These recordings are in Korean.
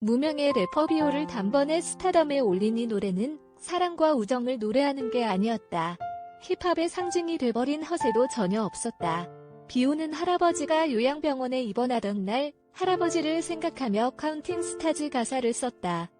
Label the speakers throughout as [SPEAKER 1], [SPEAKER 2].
[SPEAKER 1] 무명의 래퍼 비오를 단번에 스타덤에 올린 이 노래는 사랑과 우정을 노래하는 게 아니었다. 힙합의 상징이 돼버린 허세도 전혀 없었다. 비오는 할아버지가 요양병원에 입원하던 날 할아버지를 생각하며 카운팅 스타즈 가사를 썼다.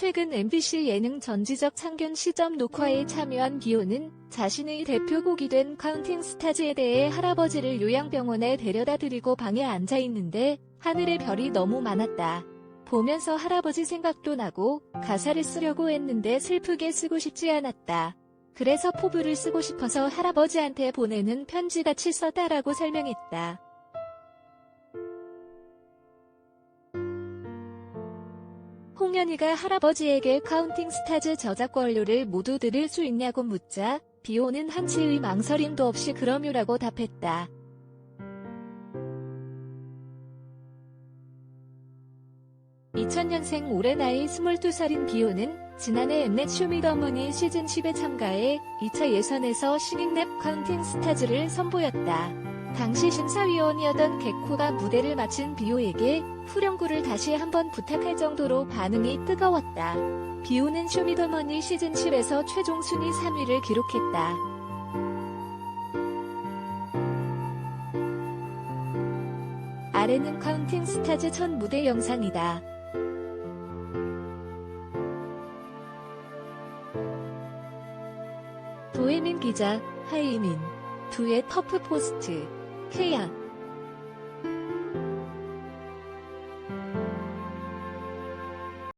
[SPEAKER 1] 최근 MBC 예능 전지적 창균 시점 녹화에 참여한 비오는 자신의 대표곡이 된 카운팅 스타즈에 대해 할아버지를 요양병원에 데려다 드리고 방에 앉아 있는데 하늘의 별이 너무 많았다. 보면서 할아버지 생각도 나고 가사를 쓰려고 했는데 슬프게 쓰고 싶지 않았다. 그래서 포부를 쓰고 싶어서 할아버지한테 보내는 편지같이 썼다라고 설명했다. 홍현희가 할아버지에게 카운팅 스타즈 저작권료를 모두 들을 수 있냐고 묻자 비오는 한치의 망설임도 없이 그럼요라고 답했다. (2000년생) 올해 나이 (22살인) 비오는 지난해 엠넷 쇼미더머니 시즌 10에 참가해 2차 예선에서 신인랩 카운팅 스타즈를 선보였다. 당시 심사위원이었던 개코가 무대를 마친 비오에게 후렴구를 다시 한번 부탁할 정도로 반응이 뜨거웠다. 비오는 쇼미더머니 시즌 10에서 최종 순위 3위를 기록했다. 아래는 카운팅 스타즈 첫 무대 영상이다. 도혜민 기자, 하이민, 두의 퍼프 포스트, 可呀。